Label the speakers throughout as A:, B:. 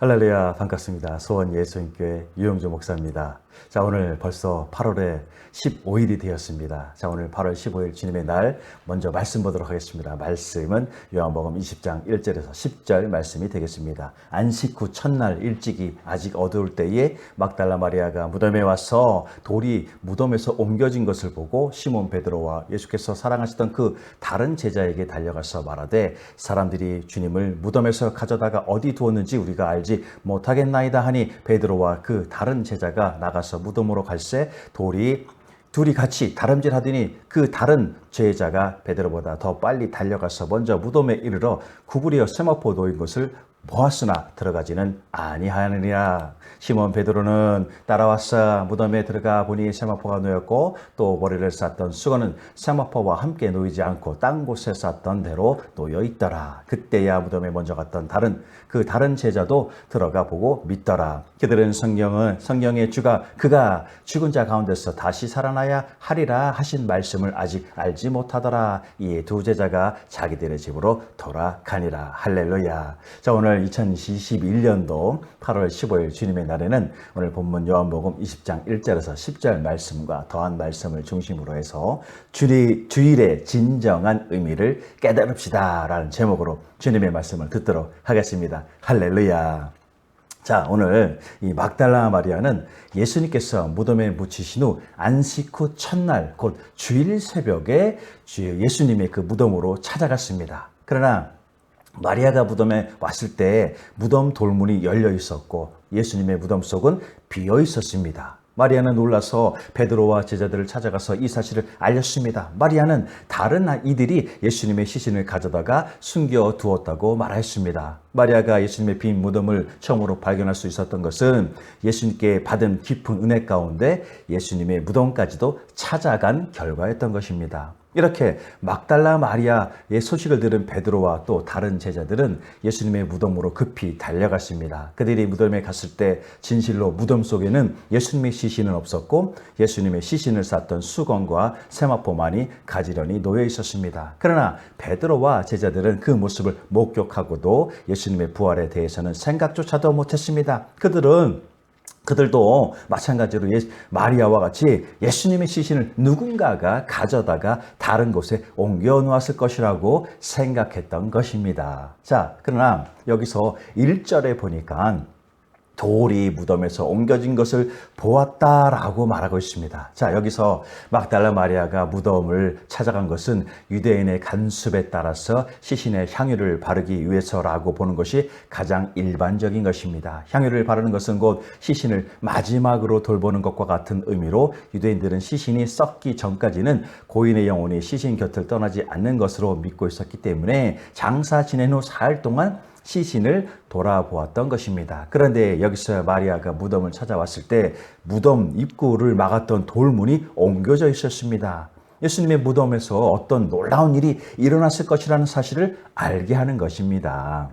A: 할렐루야 반갑습니다. 소원 예수님교회 유영조 목사입니다. 자 오늘 벌써 8월에 15일이 되었습니다. 자 오늘 8월 15일 주님의 날 먼저 말씀 보도록 하겠습니다. 말씀은 요한복음 20장 1절에서 10절 말씀이 되겠습니다. 안식 후 첫날 일찍이 아직 어두울 때에 막달라 마리아가 무덤에 와서 돌이 무덤에서 옮겨진 것을 보고 시몬 베드로와 예수께서 사랑하시던 그 다른 제자에게 달려가서 말하되 사람들이 주님을 무덤에서 가져다가 어디 두었는지 우리가 알지 못하겠나이다 하니 베드로와 그 다른 제자가 나가서 무덤으로 갈새 돌이 둘이 같이 다름질하더니 그 다른 제자가 베드로보다 더 빨리 달려가서 먼저 무덤에 이르러 구부리어 세마포 놓인 것을 보았으나 들어가지는 아니하느니라. 시몬 베드로는 따라왔어 무덤에 들어가 보니 세마포가 놓였고 또 머리를 쌌던 수건은 세마포와 함께 놓이지 않고 딴 곳에 쌌던 대로 놓여 있더라. 그때야 무덤에 먼저 갔던 다른 그 다른 제자도 들어가 보고 믿더라. 그들은 성경은 성경의 주가 그가 죽은 자 가운데서 다시 살아나야 하리라 하신 말씀을 아직 알지 못하더라. 이에 두 제자가 자기들의 집으로 돌아가니라. 할렐루야. 자 오늘 2021년도 8월 15일 주님의 날에는 오늘 본문 요한복음 20장 1절에서 10절 말씀과 더한 말씀을 중심으로 해서 주리, 주일의 진정한 의미를 깨달읍시다 라는 제목으로 주님의 말씀을 듣도록 하겠습니다. 할렐루야. 자, 오늘 이 막달라 마리아는 예수님께서 무덤에 묻히신 후 안식 후 첫날 곧 주일 새벽에 예수님의 그 무덤으로 찾아갔습니다. 그러나 마리아가 무덤에 왔을 때 무덤 돌문이 열려 있었고 예수님의 무덤 속은 비어 있었습니다. 마리아는 놀라서 베드로와 제자들을 찾아가서 이 사실을 알렸습니다. 마리아는 다른 이들이 예수님의 시신을 가져다가 숨겨 두었다고 말했습니다. 마리아가 예수님의 빈 무덤을 처음으로 발견할 수 있었던 것은 예수님께 받은 깊은 은혜 가운데 예수님의 무덤까지도 찾아간 결과였던 것입니다. 이렇게 막달라 마리아의 소식을 들은 베드로와 또 다른 제자들은 예수님의 무덤으로 급히 달려갔습니다. 그들이 무덤에 갔을 때 진실로 무덤 속에는 예수님의 시신은 없었고 예수님의 시신을 쌌던 수건과 세마포만이 가지런히 놓여 있었습니다. 그러나 베드로와 제자들은 그 모습을 목격하고도 예수님의 부활에 대해서는 생각조차도 못했습니다. 그들은 그들도 마찬가지로 예, 마리아와 같이 예수님의 시신을 누군가가 가져다가 다른 곳에 옮겨 놓았을 것이라고 생각했던 것입니다. 자, 그러나 여기서 1절에 보니까 돌이 무덤에서 옮겨진 것을 보았다라고 말하고 있습니다. 자, 여기서 막달라 마리아가 무덤을 찾아간 것은 유대인의 간습에 따라서 시신의 향유를 바르기 위해서라고 보는 것이 가장 일반적인 것입니다. 향유를 바르는 것은 곧 시신을 마지막으로 돌보는 것과 같은 의미로 유대인들은 시신이 썩기 전까지는 고인의 영혼이 시신 곁을 떠나지 않는 것으로 믿고 있었기 때문에 장사 지낸 후 사흘 동안 시신을 돌아보았던 것입니다. 그런데 여기서 마리아가 무덤을 찾아왔을 때 무덤 입구를 막았던 돌문이 옮겨져 있었습니다. 예수님의 무덤에서 어떤 놀라운 일이 일어났을 것이라는 사실을 알게 하는 것입니다.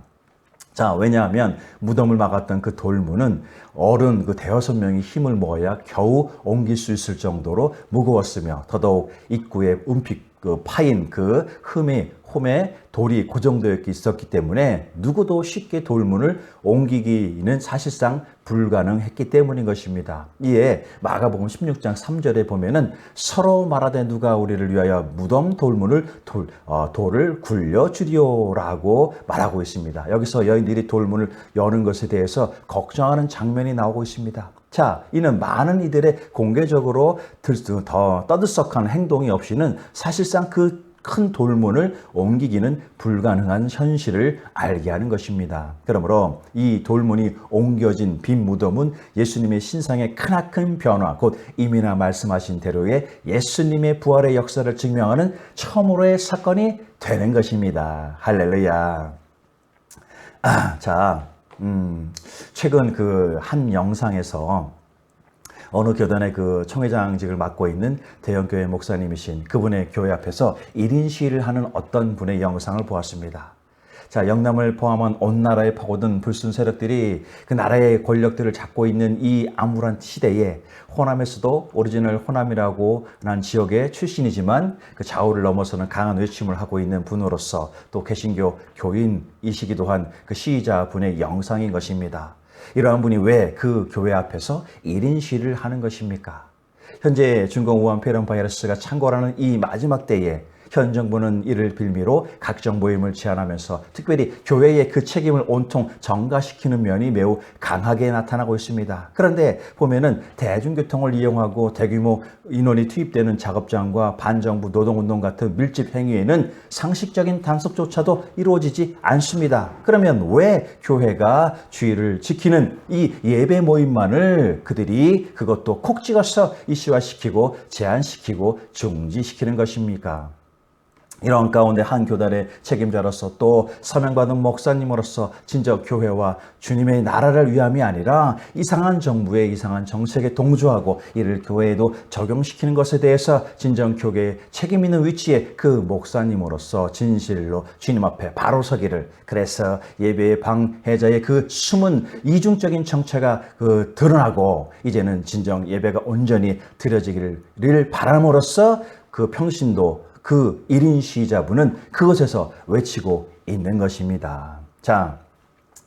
A: 자, 왜냐하면 무덤을 막았던 그 돌문은 어른 그 대여섯 명이 힘을 모아야 겨우 옮길 수 있을 정도로 무거웠으며 더더욱 입구에 움픽 그 파인 그 흠이 홈에 돌이 고정되어 있었기 때문에 누구도 쉽게 돌문을 옮기기는 사실상 불가능했기 때문인 것입니다. 이에 마가복음 16장 3절에 보면은 서로 말하되 누가 우리를 위하여 무덤 돌문을 돌, 어, 돌을 굴려 주리오라고 말하고 있습니다. 여기서 여인들이 돌문을 여는 것에 대해서 걱정하는 장면이 나오고 있습니다. 자, 이는 많은 이들의 공개적으로 더 떠들썩한 행동이 없이는 사실상 그큰 돌문을 옮기기는 불가능한 현실을 알게 하는 것입니다. 그러므로 이 돌문이 옮겨진 빈 무덤은 예수님의 신상의 크나큰 변화, 곧 이미나 말씀하신 대로의 예수님의 부활의 역사를 증명하는 처음으로의 사건이 되는 것입니다. 할렐루야. 아, 자, 음, 최근 그 한 영상에서 어느 교단의 그 총회장직을 맡고 있는 대형교회 목사님이신 그분의 교회 앞에서 1인 시위를 하는 어떤 분의 영상을 보았습니다. 자, 영남을 포함한 온 나라에 파고든 불순 세력들이 그 나라의 권력들을 잡고 있는 이 암울한 시대에 호남에서도 오리지널 호남이라고 난 지역의 출신이지만 그 좌우를 넘어서는 강한 외침을 하고 있는 분으로서 또 개신교 교인이시기도 한 그 시위자분의 영상인 것입니다. 이러한 분이 왜 그 교회 앞에서 1인 시위를 하는 것입니까? 현재 중공 우한 폐렴 바이러스가 창궐하는 이 마지막 때에 현 정부는 이를 빌미로 각종 모임을 제한하면서 특별히 교회의 그 책임을 온통 전가시키는 면이 매우 강하게 나타나고 있습니다. 그런데 보면은 대중교통을 이용하고 대규모 인원이 투입되는 작업장과 반정부 노동운동 같은 밀집 행위에는 상식적인 단속조차도 이루어지지 않습니다. 그러면 왜 교회가 주의를 지키는 이 예배 모임만을 그들이 그것도 콕 찍어서 이슈화시키고 제한시키고 중지시키는 것입니까? 이런 가운데 한 교단의 책임자로서 또 서명받은 목사님으로서 진정 교회와 주님의 나라를 위함이 아니라 이상한 정부의 이상한 정책에 동조하고 이를 교회에도 적용시키는 것에 대해서 진정 교계의 책임 있는 위치에 그 목사님으로서 진실로 주님 앞에 바로 서기를 그래서 예배의 방해자의 그 숨은 이중적인 정체가 그 드러나고 이제는 진정 예배가 온전히 드려지기를 바람으로써 그 평신도 그 1인 시위자분은 그것에서 외치고 있는 것입니다. 자,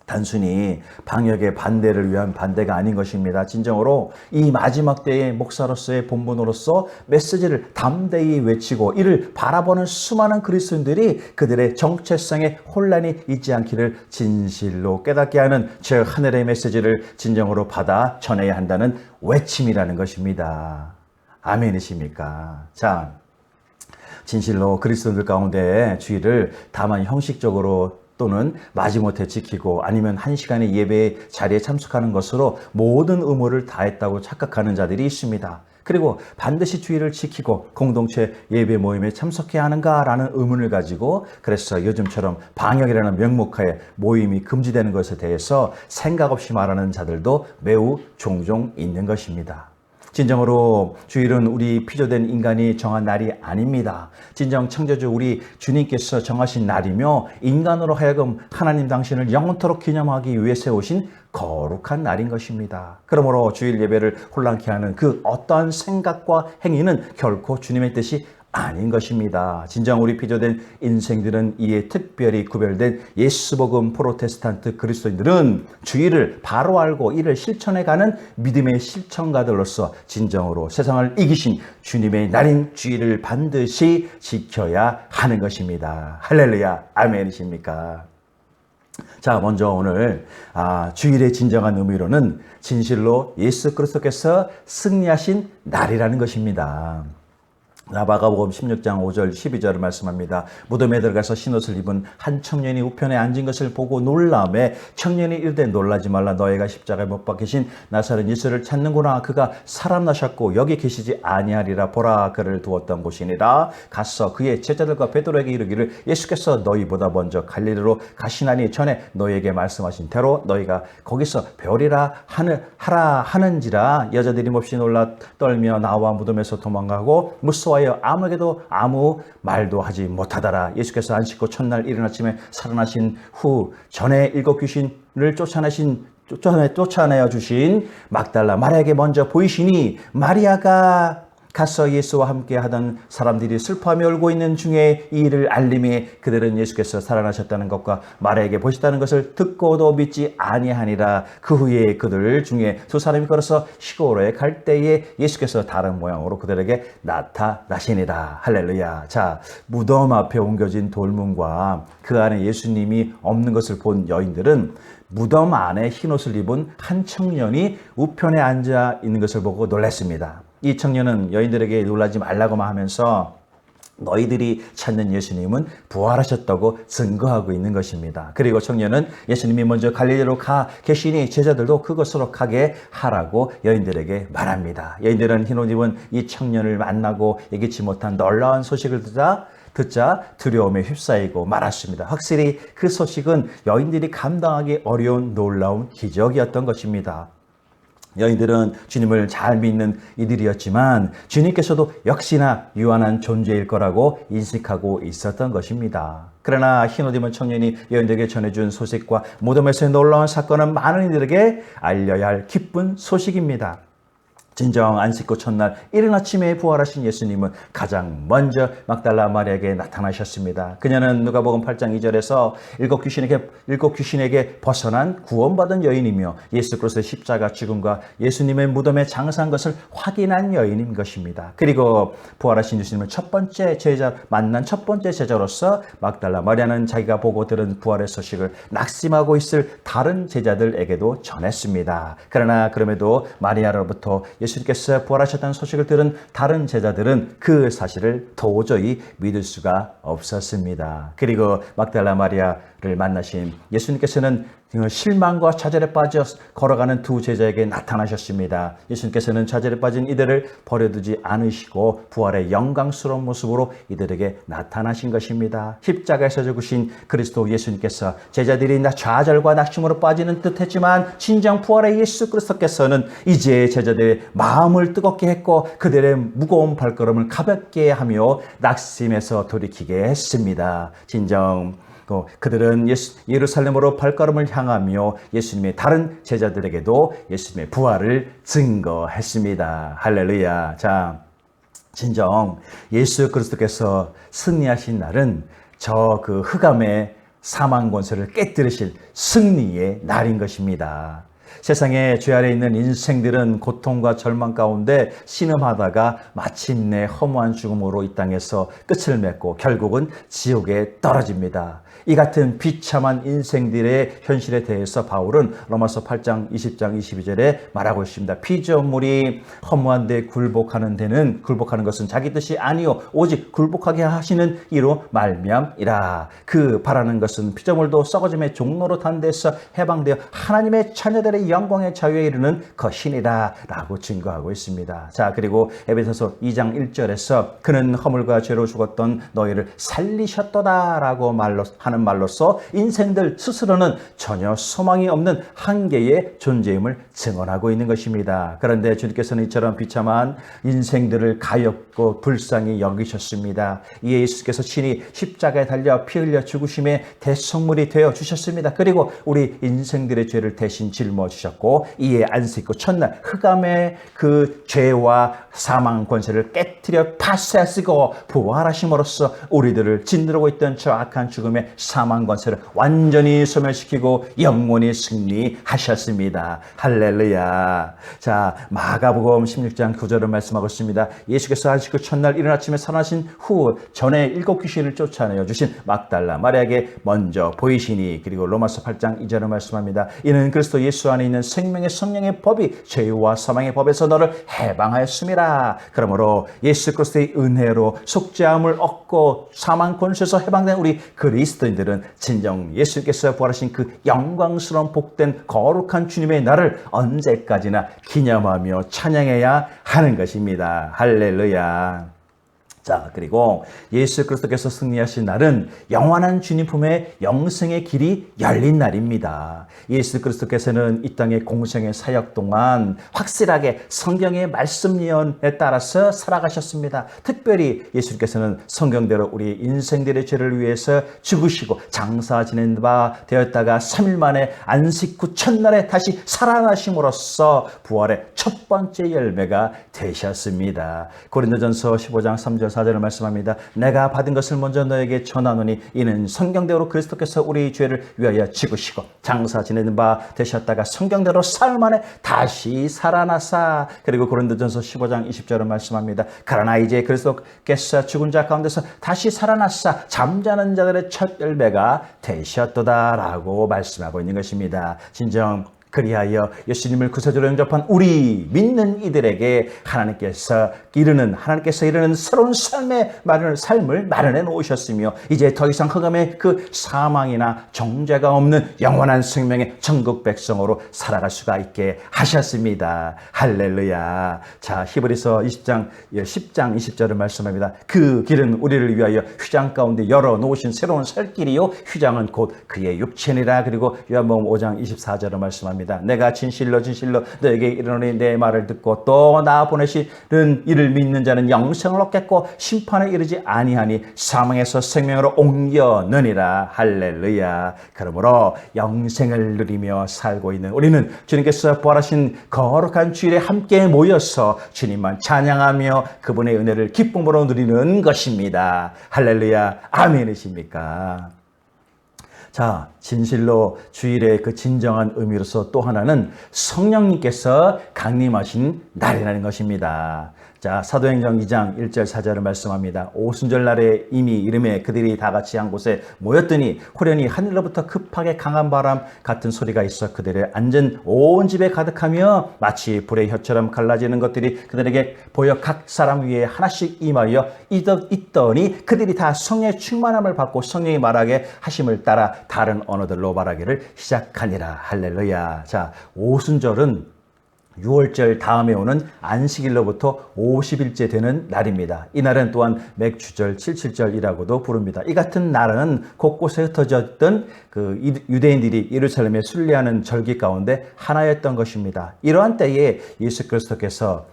A: 단순히 방역의 반대를 위한 반대가 아닌 것입니다. 진정으로 이 마지막 때의 목사로서의 본분으로서 메시지를 담대히 외치고 이를 바라보는 수많은 그리스도인들이 그들의 정체성에 혼란이 있지 않기를 진실로 깨닫게 하는 저 하늘의 메시지를 진정으로 받아 전해야 한다는 외침이라는 것입니다. 아멘이십니까? 자, 진실로 그리스도인들 가운데 주의를 다만 형식적으로 또는 마지못해 지키고 아니면 한 시간의 예배 자리에 참석하는 것으로 모든 의무를 다했다고 착각하는 자들이 있습니다. 그리고 반드시 주의를 지키고 공동체 예배 모임에 참석해야 하는가라는 의문을 가지고 그래서 요즘처럼 방역이라는 명목하에 모임이 금지되는 것에 대해서 생각 없이 말하는 자들도 매우 종종 있는 것입니다. 진정으로 주일은 우리 피조된 인간이 정한 날이 아닙니다. 진정 창조주 우리 주님께서 정하신 날이며 인간으로 하여금 하나님 당신을 영원토록 기념하기 위해 세우신 거룩한 날인 것입니다. 그러므로 주일 예배를 혼란케 하는 그 어떠한 생각과 행위는 결코 주님의 뜻이 아닌 것입니다. 진정 우리 피조된 인생들은 이에 특별히 구별된 예수복음 프로테스탄트 그리스도인들은 주의를 바로 알고 이를 실천해가는 믿음의 실천가들로서 진정으로 세상을 이기신 주님의 날인 주의를 반드시 지켜야 하는 것입니다. 할렐루야, 아멘이십니까? 자, 먼저 오늘 아, 주일의 진정한 의미로는 진실로 예수 그리스도께서 승리하신 날이라는 것입니다. 나바가복음 16장 5절 12절을 말씀합니다. 무덤에 들어가서 신옷을 입은 한 청년이 우편에 앉은 것을 보고 놀라매 청년이 이르되 놀라지 말라. 너희가 십자가에 못 박히신 나사렛 예수를 찾는구나. 그가 살아나셨고 여기 계시지 아니하리라. 보라 그를 두었던 곳이니라. 가서 그의 제자들과 베드로에게 이르기를 예수께서 너희보다 먼저 갈릴리로 가시나니 전에 너희에게 말씀하신 대로 너희가 거기서 배우리라 하는 하라 하는지라. 여자들이 몹시 놀라 떨며 나와 무덤에서 도망가고 무서워 무서워하여 아무에게도 아무 말도 하지 못하더라. 예수께서 안식고 첫날 이른 아침에 살아나신 후 전에 일곱 귀신을 쫓아내신 쫓아내, 쫓아내어 주신 막달라 마리아에게 먼저 보이시니 마리아가 가서 예수와 함께 하던 사람들이 슬퍼하며 울고 있는 중에 이 일을 알림해 그들은 예수께서 살아나셨다는 것과 마리아에게 보셨다는 것을 듣고도 믿지 아니하니라. 그 후에 그들 중에 두 사람이 걸어서 시골에 갈 때에 예수께서 다른 모양으로 그들에게 나타나시니라. 할렐루야. 자 무덤 앞에 옮겨진 돌문과 그 안에 예수님이 없는 것을 본 여인들은 무덤 안에 흰옷을 입은 한 청년이 우편에 앉아 있는 것을 보고 놀랐습니다. 이 청년은 여인들에게 놀라지 말라고만 하면서 너희들이 찾는 예수님은 부활하셨다고 증거하고 있는 것입니다. 그리고 청년은 예수님이 먼저 갈릴리로 가 계시니 제자들도 그것으로 가게 하라고 여인들에게 말합니다. 여인들은 흰옷 입은 이 청년을 만나고 예기치 못한 놀라운 소식을 듣자 듣자 두려움에 휩싸이고 말았습니다. 확실히 그 소식은 여인들이 감당하기 어려운 놀라운 기적이었던 것입니다. 여인들은 주님을 잘 믿는 이들이었지만 주님께서도 역시나 유한한 존재일 거라고 인식하고 있었던 것입니다. 그러나 흰옷 입은 청년이 여인들에게 전해준 소식과 무덤에서의 놀라운 사건은 많은 이들에게 알려야 할 기쁜 소식입니다. 진정 안식구 첫날 이른 아침에 부활하신 예수님은 가장 먼저 막달라 마리아에게 나타나셨습니다. 그녀는 누가복음 8장 2절에서 일곱 귀신에게 일곱 귀신에게 벗어난 구원받은 여인이며 예수 그리스도의 십자가 죽음과 예수님의 무덤에 장사한 것을 확인한 여인인 것입니다. 그리고 부활하신 예수님을 첫 번째 제자 만난 첫 번째 제자로서 막달라 마리아는 자기가 보고 들은 부활의 소식을 낙심하고 있을 다른 제자들에게도 전했습니다. 그러나 그럼에도 마리아로부터 예수님께서 부활하셨다는 소식을 들은 다른 제자들은 그 사실을 도저히 믿을 수가 없었습니다. 그리고 막달라 마리아를 만나신 예수님께서는 실망과 좌절에 빠져 걸어가는 두 제자에게 나타나셨습니다. 예수님께서는 좌절에 빠진 이들을 버려두지 않으시고 부활의 영광스러운 모습으로 이들에게 나타나신 것입니다. 십자가에서 죽으신 그리스도 예수님께서 제자들이 나 좌절과 낙심으로 빠지는 듯했지만 진정 부활의 예수 그리스도께서는 이제 제자들의 마음을 뜨겁게 했고 그들의 무거운 발걸음을 가볍게 하며 낙심에서 돌이키게 했습니다. 진정 그들은 예수, 예루살렘으로 발걸음을 향하며 예수님의 다른 제자들에게도 예수님의 부활을 증거했습니다. 할렐루야. 자, 진정 예수 그리스도께서 승리하신 날은 저 그 흑암의 사망 권세를 깨뜨리실 승리의 날인 것입니다. 세상에 죄 아래 있는 인생들은 고통과 절망 가운데 신음하다가 마침내 허무한 죽음으로 이 땅에서 끝을 맺고 결국은 지옥에 떨어집니다. 이 같은 비참한 인생들의 현실에 대해서 바울은 로마서 8장 20장 22절에 말하고 있습니다. 피조물이 허무한 데 굴복하는 데는 굴복하는 것은 자기 뜻이 아니요 오직 굴복하게 하시는 이로 말미암이라. 그 바라는 것은 피조물도 썩어짐의 종로로 탄 데서 해방되어 하나님의 자녀들의 영광의 자유에 이르는 것이니라 라고 증거하고 있습니다. 자 그리고 에베소서 2장 1절에서 그는 허물과 죄로 죽었던 너희를 살리셨도다 라고 말로 하는 말로써 인생들 스스로는 전혀 소망이 없는 한계의 존재임을 증언하고 있는 것입니다. 그런데 주님께서는 이처럼 비참한 인생들을 가엽고 불쌍히 여기셨습니다. 이에 예수께서 친히 십자가에 달려 피 흘려 죽으심의 대성물이 되어 주셨습니다. 그리고 우리 인생들의 죄를 대신 짊어 주셨고 이에 안식구 첫날 흑암의 그 죄와 사망 권세를 깨뜨려 파쇄하시고 부활하심으로써 우리들을 짓누르고 있던 저 악한 죽음의 사망 권세를 완전히 소멸시키고 영원히 승리하셨습니다. 할렐루야. 자, 마가복음 16장 9절을 말씀하고 있습니다. 예수께서 안식구 첫날 이른 아침에 살아나신 후 전에 일곱 귀신을 쫓아내어 주신 막달라 마리아에게 먼저 보이시니 그리고 로마서 8장 2절을 말씀합니다. 이는 그리스도 예수 안에 있는 생명의 성령의 법이 죄와 사망의 법에서 너를 해방하였습니다. 그러므로 예수 그리스도의 은혜로 속죄함을 얻고 사망 권세에서 해방된 우리 그리스도인 들은 진정 예수께서 부활하신 그 영광스러운 복된 거룩한 주님의 날을 언제까지나 기념하며 찬양해야 하는 것입니다. 할렐루야. 자, 그리고 예수 그리스도께서 승리하신 날은 영원한 주님 품에 영생의 길이 열린 날입니다. 예수 그리스도께서는 이 땅의 공생의 사역 동안 확실하게 성경의 말씀 예언에 따라서 살아가셨습니다. 특별히 예수께서는 성경대로 우리 인생들의 죄를 위해서 죽으시고 장사 지낸 바 되었다가 3일 만에 안식 후 첫날에 다시 살아나심으로써 부활의 첫 번째 열매가 되셨습니다. 고린도전서 15장 3절 4절을 말씀합니다. 내가 받은 것을 먼저 너에게 전하노니 이는 성경대로 그리스도께서 우리 죄를 위하여 죽으시고 장사 지내는 바 되셨다가 성경대로 사흘 만에 다시 살아나사 그리고 고린도전서 15장 20절을 말씀합니다. 그러나 이제 그리스도께서 죽은 자 가운데서 다시 살아나사 잠자는 자들의 첫 열매가 되셨도다라고 말씀하고 있는 것입니다. 진정 그리하여 예수님을 구세주로 영접한 우리 믿는 이들에게 하나님께서 이르는 하나님께서 이르는 새로운 삶의 마련 삶을 마련해 놓으셨으며 이제 더 이상 흑암의 그 사망이나 정죄가 없는 영원한 생명의 천국 백성으로 살아갈 수가 있게 하셨습니다. 할렐루야. 자, 히브리서 20장 10장 20절을 말씀합니다. 그 길은 우리를 위하여 휘장 가운데 열어 놓으신 새로운 살 길이요 휘장은 곧 그의 육체니라 그리고 요한복음 5장 24절을 말씀합니다. 말씀합니다. 내가 진실로 진실로 너에게 이르노니 내 말을 듣고 또 나 보내시는 이를 믿는 자는 영생을 얻겠고 심판에 이르지 아니하니 사망에서 생명으로 옮겨느니라 할렐루야. 그러므로 영생을 누리며 살고 있는 우리는 주님께서 부활하신 거룩한 주일에 함께 모여서 주님만 찬양하며 그분의 은혜를 기쁨으로 누리는 것입니다. 할렐루야. 아멘이십니까? 자, 진실로 주일의 그 진정한 의미로서 또 하나는 성령님께서 강림하신 날이라는 것입니다. 자, 사도행전 2장 1절 4절을 말씀합니다. 오순절 날에 이미 이름에 그들이 다 같이 한 곳에 모였더니 호련히 하늘로부터 급하게 강한 바람 같은 소리가 있어 그들의 앉은 온 집에 가득하며 마치 불의 혀처럼 갈라지는 것들이 그들에게 보여 각 사람 위에 하나씩 임하여 있더니 그들이 다 성령의 충만함을 받고 성령이 말하게 하심을 따라 다른 언어들로 말하기를 시작하니라. 할렐루야. 자, 오순절은 6월절 다음에 오는 안식일로부터 50일째 되는 날입니다. 이날은 또한 맥주절, 칠칠절이라고도 부릅니다. 이 같은 날은 곳곳에 흩어져 있던 그 유대인들이 예루살렘에 순례하는 절기 가운데 하나였던 것입니다. 이러한 때에 예수 그리스도께서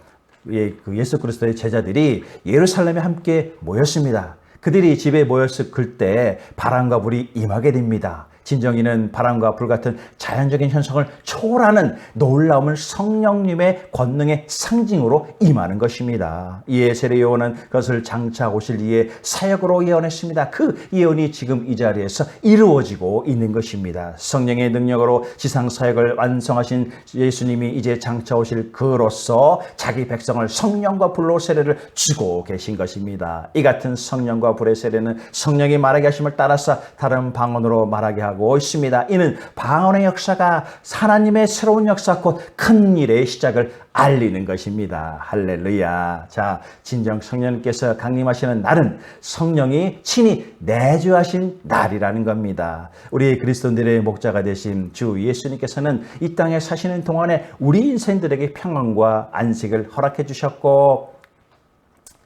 A: 예, 그 예수 그리스도의 제자들이 예루살렘에 함께 모였습니다. 그들이 집에 모였을 때 바람과 불이 임하게 됩니다. 진정이는 바람과 불 같은 자연적인 현상을 초월하는 놀라움을 성령님의 권능의 상징으로 임하는 것입니다. 이에 세례 요한은 그것을 장차 오실 이에 사역으로 예언했습니다. 그 예언이 지금 이 자리에서 이루어지고 있는 것입니다. 성령의 능력으로 지상 사역을 완성하신 예수님이 이제 장차 오실 그로서 자기 백성을 성령과 불로 세례를 주고 계신 것입니다. 이 같은 성령과 불의 세례는 성령이 말하게 하심을 따라서 다른 방언으로 말하게 하고 하고 있습니다. 이는 방언의 역사가 하나님의 새로운 역사 곧 큰 일의 시작을 알리는 것입니다. 할렐루야. 자, 진정 성령께서 강림하시는 날은 성령이 친히 내주하신 날이라는 겁니다. 우리 그리스도인들의 목자가 되신 주 예수님께서는 이 땅에 사시는 동안에 우리 인생들에게 평안과 안식을 허락해 주셨고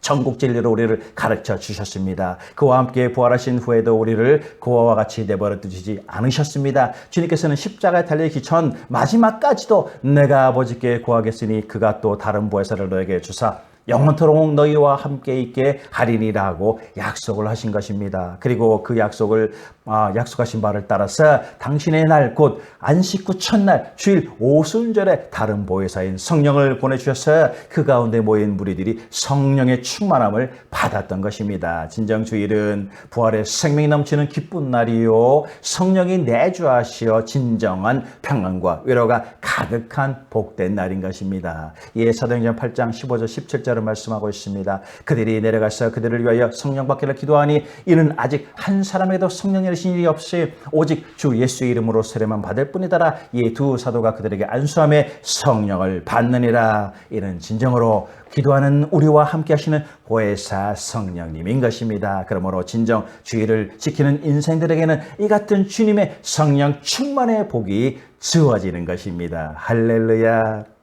A: 전국 진리로 우리를 가르쳐 주셨습니다. 그와 함께 부활하신 후에도 우리를 그와 같이 내버려 두지 않으셨습니다. 주님께서는 십자가에 달리기 전 마지막까지도 내가 아버지께 구하겠으니 그가 또 다른 부활사를 너에게 주사 영원토록 너희와 함께 있게 하리니라고 약속을 하신 것입니다. 그리고 그 약속을 아, 약속하신 바를 따라서 당신의 날 곧 안식 후 첫날 주일 오순절에 다른 보혜사인 성령을 보내주셔서 그 가운데 모인 무리들이 성령의 충만함을 받았던 것입니다. 진정 주일은 부활의 생명이 넘치는 기쁜 날이요 성령이 내주하시어 진정한 평안과 위로가 가득한 복된 날인 것입니다. 예, 사도행전 8장 15절 17절을 말씀하고 있습니다. 그들이 내려가서 그들을 위하여 성령 받기를 기도하니 이는 아직 한 사람에게도 성령이 내리신 일이 없이 오직 주 예수의 이름으로 세례만 받을 뿐이더라. 이 두 사도가 그들에게 안수함에 성령을 받느니라. 이는 진정으로 기도하는 우리와 함께 하시는 보혜사 성령님인 것입니다. 그러므로 진정 주의를 지키는 인생들에게는 이 같은 주님의 성령 충만의 복이 주어지는 것입니다. 할렐루야.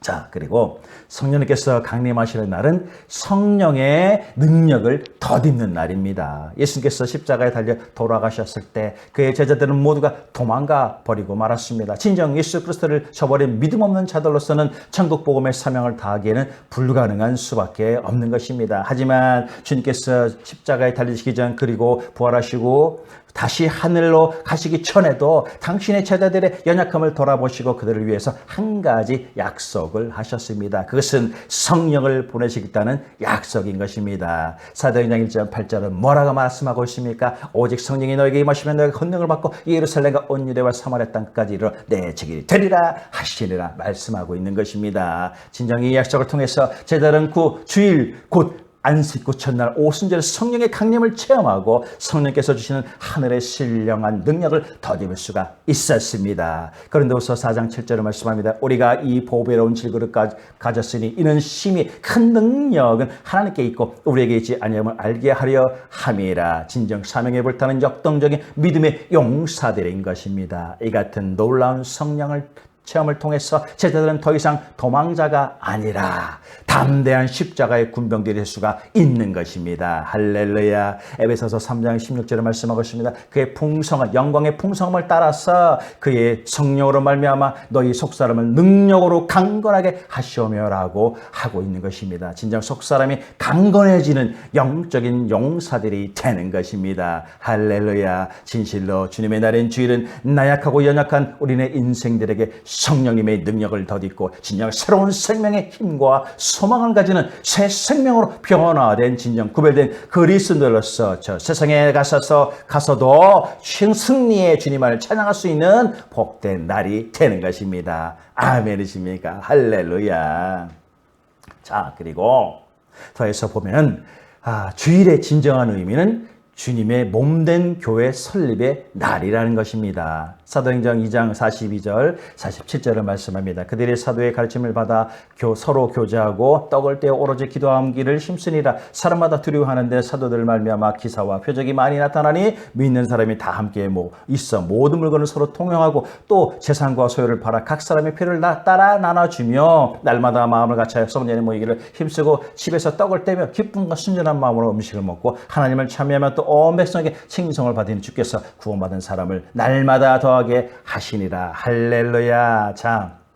A: 자, 그리고 성령님께서 강림하시는 날은 성령의 능력을 덧입는 날입니다. 예수님께서 십자가에 달려 돌아가셨을 때 그의 제자들은 모두가 도망가 버리고 말았습니다. 진정 예수 그리스도를 저버린 믿음 없는 자들로서는 천국 복음의 사명을 다하기에는 불가능한 수밖에 없는 것입니다. 하지만 주님께서 십자가에 달리시기 전 그리고 부활하시고 다시 하늘로 가시기 전에도 당신의 제자들의 연약함을 돌아보시고 그들을 위해서 한 가지 약속을 하셨습니다. 그것은 성령을 보내시겠다는 약속인 것입니다. 사도행전 1장 8절은 뭐라고 말씀하고 있습니까? 오직 성령이 너에게 임하시면 너희가 권능을 받고 예루살렘과 온 유대와 사마리아 땅까지 이르러 내 책이 되리라 하시리라 말씀하고 있는 것입니다. 진정이 약속을 통해서 제자들은 그 주일 곧 안식구 첫날 오순절 성령의 강림을 체험하고 성령께서 주시는 하늘의 신령한 능력을 더입을 수가 있었습니다. 그런데우서 4장 7절을 말씀합니다. 우리가 이 보배로운 질그릇 가졌으니 이는 심히 큰 능력은 하나님께 있고 우리에게 있지 아니함을 알게 하려 함이라. 진정 사명에 불타는 역동적인 믿음의 용사들인 것입니다. 이 같은 놀라운 성령을 체험을 통해서 제자들은 더 이상 도망자가 아니라 담대한 십자가의 군병들이 될 수가 있는 것입니다. 할렐루야. 에베소서 3장 16절에 말씀하고 있습니다. 그의 풍성한 영광의 풍성함을 따라서 그의 성령으로 말미암아 너희 속사람을 능력으로 강건하게 하시오며라고 하고 있는 것입니다. 진정 속사람이 강건해지는 영적인 용사들이 되는 것입니다. 할렐루야. 진실로 주님의 날인 주일은 나약하고 연약한 우리네 인생들에게 성령님의 능력을 덧입고 진정 새로운 생명의 힘과 소망을 가지는 새 생명으로 변화된 진정 구별된 그리스도로서 저 세상에 가서서 가서도 승리의 주님을 찬양할 수 있는 복된 날이 되는 것입니다. 아멘이십니까? 할렐루야. 자, 그리고 더해서 보면 아, 주일의 진정한 의미는 주님의 몸된 교회 설립의 날이라는 것입니다. 사도행전 2장 42절, 47절을 말씀합니다. 그들이 사도의 가르침을 받아 교, 서로 교제하고 떡을 떼어 오로지 기도함기를 힘쓰니라 사람마다 두려워하는데 사도들 말미암아 기사와 표적이 많이 나타나니 믿는 사람이 다 함께 뭐 있어 모든 물건을 서로 통용하고 또 재산과 소유를 팔아 각 사람의 표를 따라 나눠주며 날마다 마음을 같이 성전에 모이기를 힘쓰고 집에서 떡을 떼며 기쁨과 순전한 마음으로 음식을 먹고 하나님을 참여하며 또 온 백성에게 칭송을 받은 주께서 구원받은 사람을 날마다 더 하게 하시니라. 할렐루야. 참.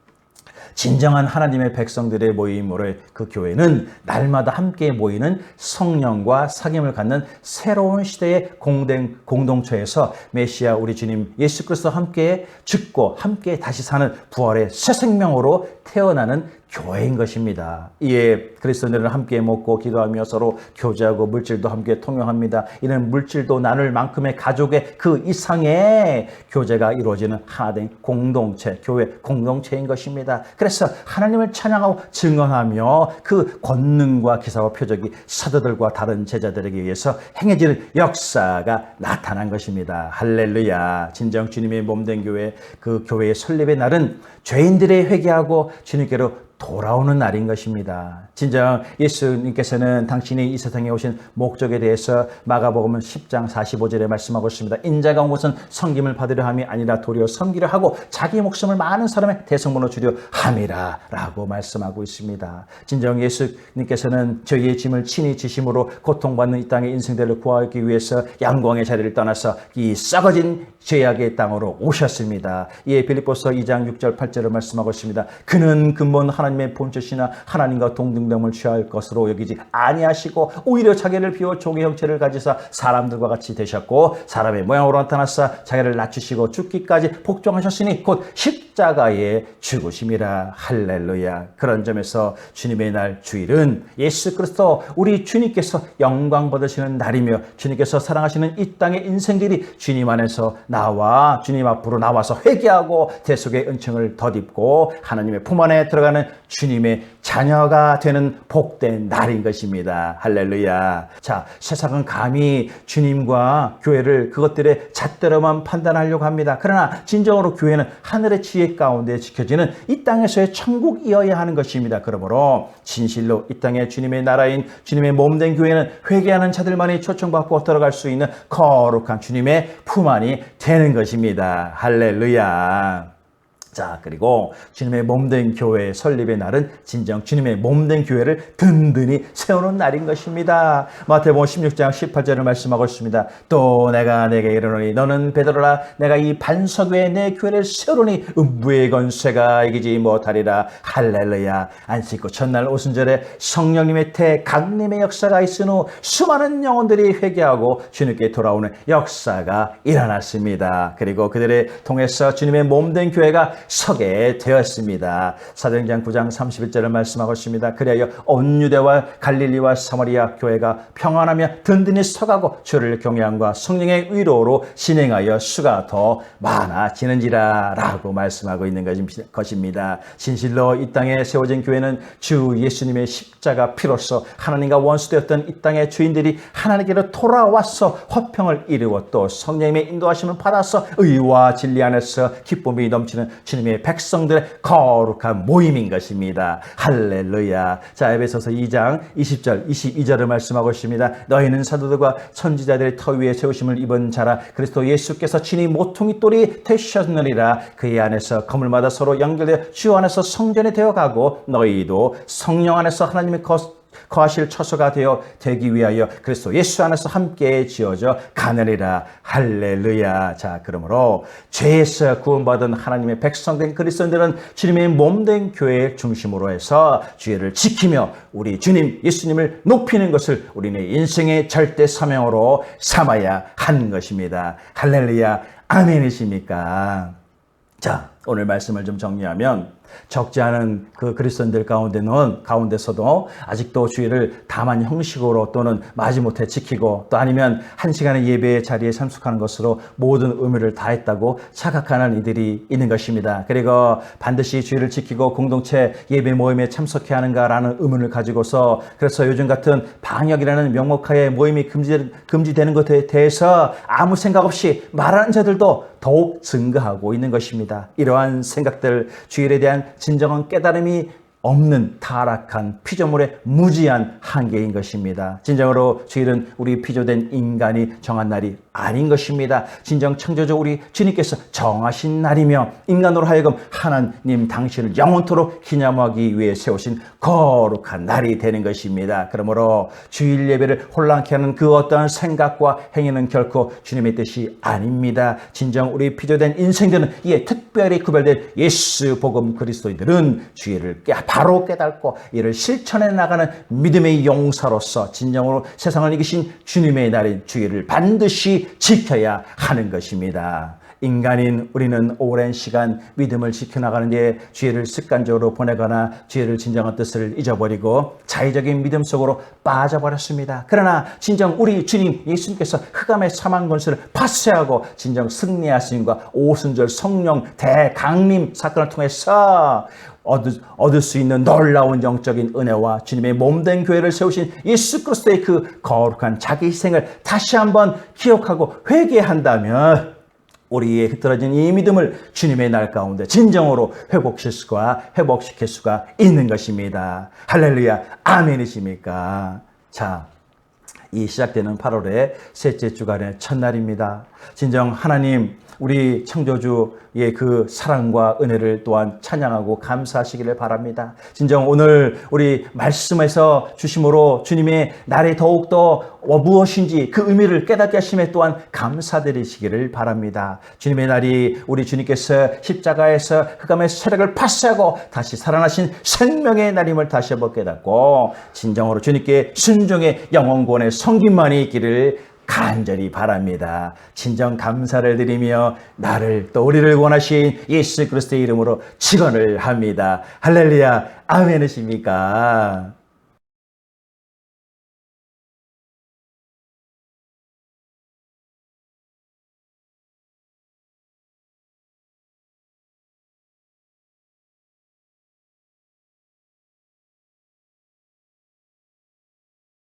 A: 진정한 하나님의 백성들의 모임으로 그 교회는 날마다 함께 모이는 성령과 사귐을 갖는 새로운 시대의 공동, 공동체에서 메시아 우리 주님 예수 그리스도 함께 죽고 함께 다시 사는 부활의 새 생명으로 태어나는 교회인 것입니다. 이에 그리스도인들은 함께 먹고 기도하며 서로 교제하고 물질도 함께 통용합니다. 이는 물질도 나눌 만큼의 가족의 그 이상의 교제가 이루어지는 하나된 공동체, 교회 공동체인 것입니다. 그래서 하나님을 찬양하고 증언하며 그 권능과 기사와 표적이 사도들과 다른 제자들에게 의해서 행해지는 역사가 나타난 것입니다. 할렐루야. 진정 주님의 몸된 교회, 그 교회의 설립의 날은 죄인들의 회개하고 주님께로 돌아오는 날인 것입니다. 진정 예수님께서는 당신이 이 세상에 오신 목적에 대해서 마가복음 10장 45절에 말씀하고 있습니다. 인자가 온 것은 섬김을 받으려 함이 아니라 도리어 섬기려 하고 자기 목숨을 많은 사람의 대성문으로 주려 함이라 라고 말씀하고 있습니다. 진정 예수님께서는 저희의 짐을 친히 지심으로 고통받는 이 땅의 인생들을 구하기 위해서 양광의 자리를 떠나서 이 썩어진 죄악의 땅으로 오셨습니다. 이에 빌립보서 2장 6절 8절을 말씀하고 있습니다. 그는 근본 하나 하나님의 본처시나 하나님과 동등됨을 취할 것으로 여기지 아니하시고 오히려 자기를 비워 종의 형체를 가지사 사람들과 같이 되셨고 사람의 모양으로 나타나사 자기를 낮추시고 죽기까지 복종하셨으니 곧 십자가의 죽으심이라. 할렐루야. 그런 점에서 주님의 날 주일은 예수 그리스도 우리 주님께서 영광 받으시는 날이며 주님께서 사랑하시는 이 땅의 인생들이 주님 안에서 나와 주님 앞으로 나와서 회개하고 대속의 은총을 덧입고 하나님의 품 안에 들어가는 주님의 자녀가 되는 복된 날인 것입니다. 할렐루야. 자, 세상은 감히 주님과 교회를 그것들의 잣대로만 판단하려고 합니다. 그러나 진정으로 교회는 하늘의 지혜 가운데 지켜지는 이 땅에서의 천국이어야 하는 것입니다. 그러므로 진실로 이 땅의 주님의 나라인 주님의 몸된 교회는 회개하는 자들만이 초청받고 들어갈 수 있는 거룩한 주님의 품 안이 되는 것입니다. 할렐루야. 자, 그리고 주님의 몸된 교회 설립의 날은 진정 주님의 몸된 교회를 든든히 세우는 날인 것입니다. 마태복음 16장 18절을 말씀하고 있습니다. 또 내가 내게 이르노니 너는 베드로라 내가 이 반석 위에 내 교회를 세우노니 음부의 건쇠가 이기지 못하리라. 할렐루야. 안식구 첫날 오순절에 성령님의 태 강림의 역사가 있은 후 수많은 영혼들이 회개하고 주님께 돌아오는 역사가 일어났습니다. 그리고 그들을 통해서 주님의 몸된 교회가 서게 되었습니다. 사도행전 9장 31절을 말씀하고 있습니다. 그리하여 온 유대와 갈릴리와 사마리아 교회가 평안하며 든든히 서가고 주를 경외함과 성령의 의로로 진행하여 수가 더 많아지는지라 라고 말씀하고 있는 것입니다. 진실로 이 땅에 세워진 교회는 주 예수님의 십자가 피로써 하나님과 원수되었던 이 땅의 주인들이 하나님께로 돌아와서 화평을 이루어 또 성령님의 인도하심을 받아서 의와 진리 안에서 기쁨이 넘치는 주님의 백성들의 거룩한 모임인 것입니다. 할렐루야. 자, 에베소서 2장 20절, 22절을 말씀하고 있습니다. 너희는 사도들과 선지자들의 터 위에 세우심을 입은 자라 그리스도 예수께서 친히 모퉁이 돌이 되셨느니라 그의 안에서 건물마다 서로 연결되어 주 안에서 성전이 되어가고 너희도 성령 안에서 하나님의 거 거하실 처소가 되어 되기 위하여 그리스도 예수 안에서 함께 지어져 가느니라. 할렐루야. 자 그러므로 죄에서 구원받은 하나님의 백성된 그리스도인들은 주님의 몸된 교회의 중심으로 해서 주의를 지키며 우리 주님 예수님을 높이는 것을 우리네 인생의 절대 사명으로 삼아야 하는 것입니다. 할렐루야. 아멘이십니까? 자 오늘 말씀을 좀 정리하면 적지 않은 그 그리스도인들 가운데는 가운데서도 아직도 주의를 다만 형식으로 또는 마지못해 지키고 또 아니면 한 시간의 예배의 자리에 참석하는 것으로 모든 의무를 다했다고 착각하는 이들이 있는 것입니다. 그리고 반드시 주의를 지키고 공동체 예배 모임에 참석해야 하는가라는 의문을 가지고서 그래서 요즘 같은 방역이라는 명목하에 모임이 금지, 금지되는 것에 대해서 아무 생각 없이 말하는 자들도 더욱 증가하고 있는 것입니다. 이러한 생각들, 주일에 대한 진정한 깨달음이 없는 타락한 피조물의 무지한 한계인 것입니다. 진정으로 주일은 우리 피조된 인간이 정한 날이 아닌 것입니다. 진정 창조주 우리 주님께서 정하신 날이며 인간으로 하여금 하나님 당신을 영원토록 기념하기 위해 세우신 거룩한 날이 되는 것입니다. 그러므로 주일 예배를 혼란케 하는 그 어떠한 생각과 행위는 결코 주님의 뜻이 아닙니다. 진정 우리 피조된 인생들은 이에 특별히 구별된 예수 복음 그리스도인들은 주일을 바로 깨닫고 이를 실천해 나가는 믿음의 용사로서 진정으로 세상을 이기신 주님의 날인 주일을 반드시 지켜야 하는 것입니다. 인간인 우리는 오랜 시간 믿음을 지켜나가는 데 죄를 습관적으로 보내거나 죄를 진정한 뜻을 잊어버리고 자의적인 믿음 속으로 빠져버렸습니다. 그러나 진정 우리 주님 예수님께서 흑암의 사망 권세를 파쇄하고 진정 승리하심과 오순절 성령 대강림 사건을 통해서 얻을, 얻을 수 있는 놀라운 영적인 은혜와 주님의 몸된 교회를 세우신 예수 그리스도의 그 거룩한 자기 희생을 다시 한번 기억하고 회개한다면 우리의 흐트러진 이 믿음을 주님의 날 가운데 진정으로 회복실 수가 회복시킬 수가 있는 것입니다. 할렐루야 아멘이십니까? 자, 이 시작되는 8월의 셋째 주간의 첫날입니다. 진정 하나님 우리 창조주의 그 사랑과 은혜를 또한 찬양하고 감사하시기를 바랍니다. 진정 오늘 우리 말씀에서 주심으로 주님의 날이 더욱더 무엇인지 그 의미를 깨닫게 하심에 또한 감사드리시기를 바랍니다. 주님의 날이 우리 주님께서 십자가에서 흑암의 세력을 파쇄하고 다시 살아나신 생명의 날임을 다시 한번 깨닫고 진정으로 주님께 순종의 영원권의 성김만이 있기를 간절히 바랍니다. 진정 감사를 드리며 나를 또 우리를 원하신 예수 그리스도의 이름으로 직언을 합니다. 할렐루야 아멘이십니까?